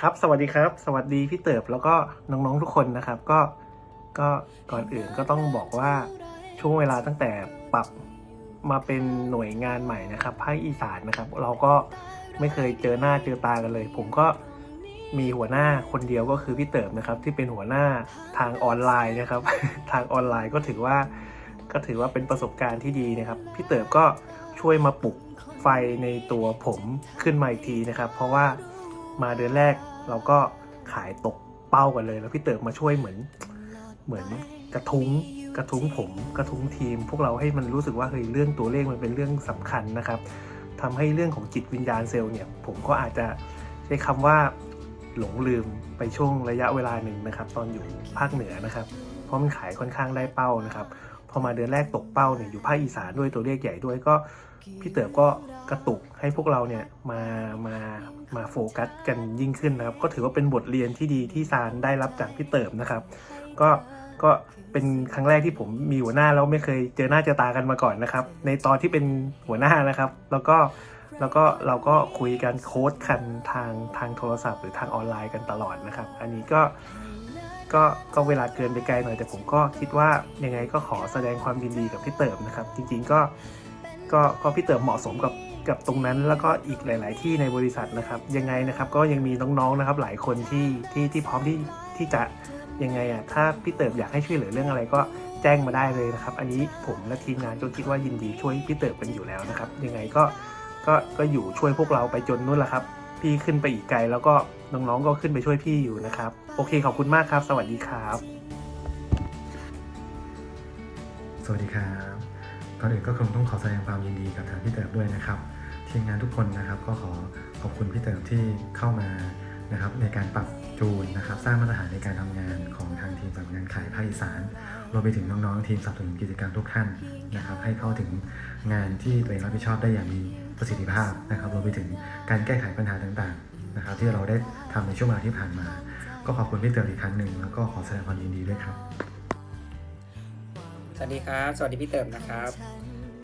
ครับ สวัสดีครับ สวัสดีพี่เติบแล้วก็น้องๆทุกคนนะครับ ก็ก็ก่อนอื่นก็ต้องบอกว่าช่วงเวลาตั้งแต่ปรับมาเป็นหน่วยงานใหม่นะครับภาคอีสานนะครับ เราก็ไม่เคยเจอหน้าเจอตากันเลย ผมก็มีหัวหน้าคนเดียวก็คือพี่เติบนะครับ ที่เป็นหัวหน้าทางออนไลน์นะครับ ทางออนไลน์ก็ถือว่า ก็ถือว่าเป็นประสบการณ์ที่ดีนะครับ พี่เติบก็ช่วยมาปลุกไฟในตัวผมขึ้นมาอีกทีนะครับ เพราะว่า มาเดือนแรกเราก็ขายตกเป้ากันเลย แล้วพี่เติบมาช่วยเหมือนเหมือนกระทุ้งกระทุ้งผมกระทุ้งทีม พวกเราให้มันรู้สึกว่าเฮ้ยเรื่องตัวเลขมันเป็นเรื่องสำคัญนะครับทำให้เรื่องของจิตวิญญาณเซลล์เนี่ย ผมก็อาจจะใช้คำว่าหลงลืมไปช่วงระยะเวลาหนึ่งนะครับ ตอนอยู่ภาคเหนือนะครับ เพราะมันขายค่อนข้างได้เป้านะครับ อมาเดือนแรกตกเป้าเนี่ยอยู่ภาคอีสานด้วยตัวเลขใหญ่ด้วยก็พี่เติบก็กระตุกให้พวกเราเนี่ยมามามาโฟกัสกันยิ่งขึ้นนะครับ ก็ถือว่าเป็นบทเรียนที่ดีที่ซานได้รับจากพี่เติบนะครับ ก็ก็เป็นครั้งแรกที่ผมมีหัวหน้าแล้วไม่เคยเจอหน้าเจอตากันมาก่อนนะครับ ในตอนที่เป็นหัวหน้านะครับ แล้วก็แล้วก็เราก็คุยกันโค้ดกันทางทางโทรศัพท์ หรือทางออนไลน์กันตลอดนะครับ อันนี้ก็ ก็ก็เวลาเกินไปไกลหน่อย แต่ผมก็คิดว่ายังไงก็ขอแสดงความยินดีกับพี่เติมนะครับ จริงๆก็ก็ก็พี่เติมเหมาะสมกับกับตรงนั้นแล้วก็อีกหลาย ๆ ที่ในบริษัทนะครับ ยังไงนะครับก็ยังมีน้องๆนะครับหลายคนที่ที่ที่พร้อมที่ที่จะยังไงอะถ้าพี่เติมอยากให้ช่วยเหลือเรื่องอะไรก็แจ้งมาได้เลยนะครับ อันนี้ผมและทีมงานก็คิดว่ายินดีช่วยพี่เติมกันอยู่แล้วนะครับ ยังไงก็ก็ก็อยู่ช่วยพวกเราไปจนนู่นแหละครับ พี่ขึ้นไปอีกไกล แล้วก็น้องๆก็ขึ้นไปช่วยพี่อยู่นะครับ โอเคขอบคุณมากครับ สวัสดีครับ สวัสดีครับก่อนอื่นก็คงต้องขอแสดงความยินดีกับทางพี่เติบด้วยนะครับทีมงานทุกคนนะครับก็ขอขอบคุณพี่เติบที่เข้ามานะครับในการปรับจูนนะครับสร้างมาตรฐานในการทำงานของทางทีมสำนักงานขายภาคอีสานรวมไปถึงน้องๆทีมสนับสนุนกิจการมทุกท่านนะครับให้เข้าถึงงานที่ตัวเองรับผิดชอบได้อย่างมี ประสิทธิภาพนะครับรวมไปถึงการแก้ไขปัญหาต่างๆนะครับ ที่เราได้ทำในช่วงเวลาที่ผ่านมา ก็ขอบคุณพี่เติมอีกครั้งหนึ่งแล้วก็ขอแสดงความยินดีด้วยครับ สวัสดีครับ สวัสดีพี่เติมนะครับ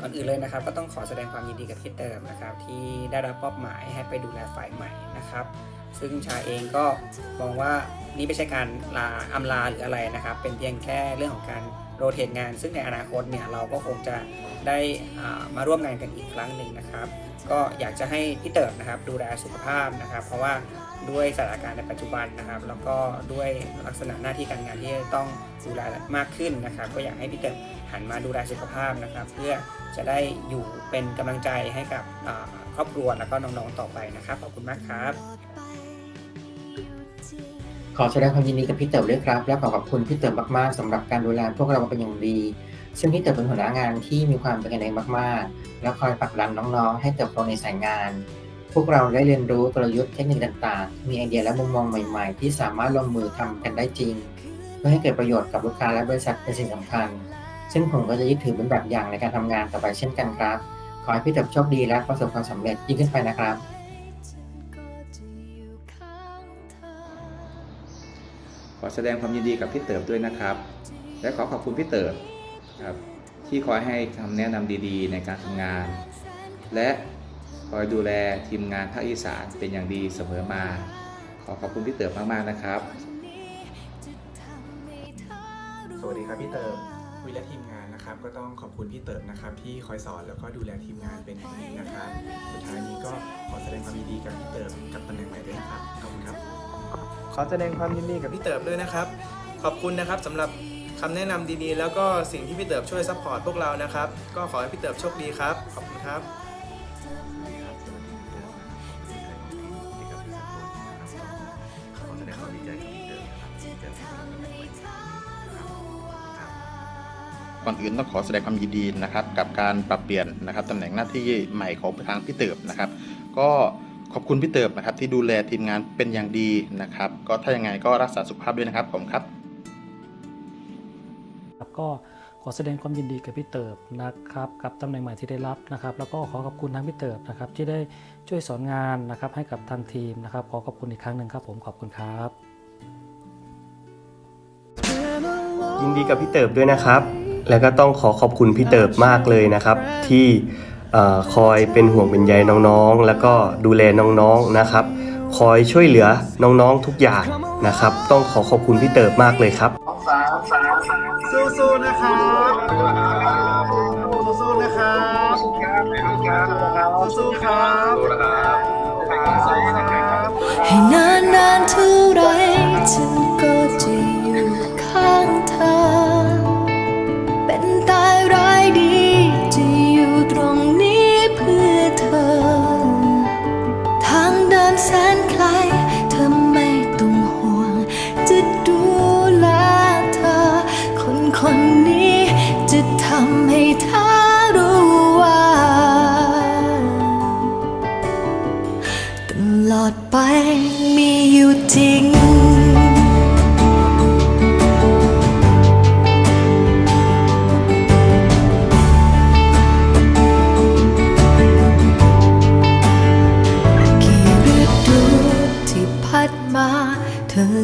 ก่อนอื่นเลยนะครับ ก็ต้องขอแสดงความยินดีกับพี่เติมนะครับ ที่ได้รับมอบหมายให้ไปดูแลฝ่ายใหม่นะครับ ซึ่งชาเองก็มองว่านี่ไม่ใช่การลาอำลาหรืออะไรนะครับ เป็นเพียงแค่เรื่องของการโรเตทงาน ซึ่งในอนาคตเนี่ยเราก็คงจะได้มาร่วมงานกันอีกครั้งหนึ่งนะครับ ก็อยากจะให้พี่เติมนะครับดูแลสุขภาพนะครับ เพราะว่าด้วยสถานการณ์ในปัจจุบันนะครับ แล้วก็ด้วยลักษณะหน้าที่การงานที่ต้องดูแลมากขึ้นนะครับ ก็อยากให้พี่เติมหันมาดูแลสุขภาพนะครับ เพื่อจะได้อยู่เป็นกำลังใจให้กับครอบครัวแล้วก็น้องๆต่อไปนะครับขอบคุณมากครับ ขอแสดงความยินดีกับพี่เต๋อด้วยครับ และขอขอบคุณพี่เต๋อมากๆสำหรับการดูแลพวกเราเป็นอย่างดี ซึ่งพี่เต๋อเป็นหัวหน้างานที่มีความเป็นกันเองมากๆ และคอยผลักดันน้องๆ ให้เติบโตในสายงาน พวกเราได้เรียนรู้กลยุทธ์เทคนิคต่างๆ มีไอเดียและมุมมองใหม่ๆ ที่สามารถลงมือทำกันได้จริง เพื่อให้เกิดประโยชน์กับลูกค้าและบริษัทเป็นสิ่งสำคัญ ซึ่งผมก็จะยึดถือเป็นแบบอย่างในการทำงานต่อไปเช่นกันครับ ขอให้พี่เต๋อโชคดีและประสบความสำเร็จยิ่งขึ้นไปนะครับ อแสดงความยินดีกับพี่เติบด้วยนะครับ และขอขอบคุณพี่เติบครับที่คอยให้คำแนะนำดีๆ ในการทำงาน และคอยดูแลทีมงานภาคอีสานเป็นอย่างดีเสมอมา ขอขอบคุณพี่เติบมากๆนะครับ สวัสดีครับพี่เติมวิและทีมงานนะครับ ก็ต้องขอบคุณพี่เติมนะครับ ที่คอยสอนแล้วก็ดูแลทีมงานเป็นอย่างดีนะครับสุดท้ายนี้ก็ขอแสดงความยินดีกับพี่เติมกับตำแหน่งใหม่ด้วยนะครับขอบคุณครับ ขอแสดงความยินดีกับพี่เติบด้วยนะครับ ขอบคุณนะครับสำหรับคำแนะนำดีๆ แล้วก็สิ่งที่พี่เติบช่วยซัพพอร์ตพวกเรานะครับ ก็ขอให้พี่เติบโชคดีครับ ขอบคุณครับก่อนอื่นต้องขอแสดงความยินดีนะครับ กับการปรับเปลี่ยนนะครับตำแหน่งหน้าที่ใหม่ของทางพี่เติบนะครับ ก็ ขอบคุณพี่เติบนะครับที่ดูแลทีมงานเป็นอย่างดีนะครับ ก็ถ้ายังไงก็รักษาสุขภาพด้วยนะครับผมครับครับก็ขอแสดงความยินดีกับพี่เติบนะครับกับตำแหน่งใหม่ที่ได้รับนะครับ แล้วก็ขอขอบคุณทางพี่เติบนะครับที่ได้ช่วยสอนงานนะครับให้กับทางทีมนะครับ ขอขอบคุณอีกครั้งหนึ่งครับผมขอบคุณครับ ยินดีกับพี่เติบด้วยนะครับ แล้วก็ต้องขอขอบคุณพี่เติบมากเลยนะครับ ที่เอ่อ คอยเป็นห่วงเป็นใยน้องๆ แล้วก็ดูแลน้องๆนะครับ คอยช่วยเหลือน้องๆทุกอย่างนะครับ ต้องขอขอบคุณพี่เติบมากเลยครับสู้ๆนะครับสู้ๆนะครับสู้ๆครับ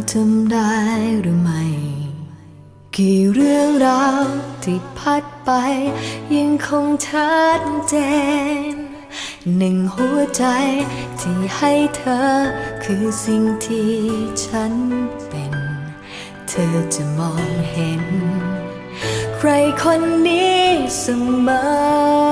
เธอจำได้หรือไม่ กี่เรื่องราวที่พัดไป ยังคงชัดเจน หนึ่งหัวใจที่ให้เธอ คือสิ่งที่ฉันเป็น เธอจะมองเห็น ใครคนนี้เสมอ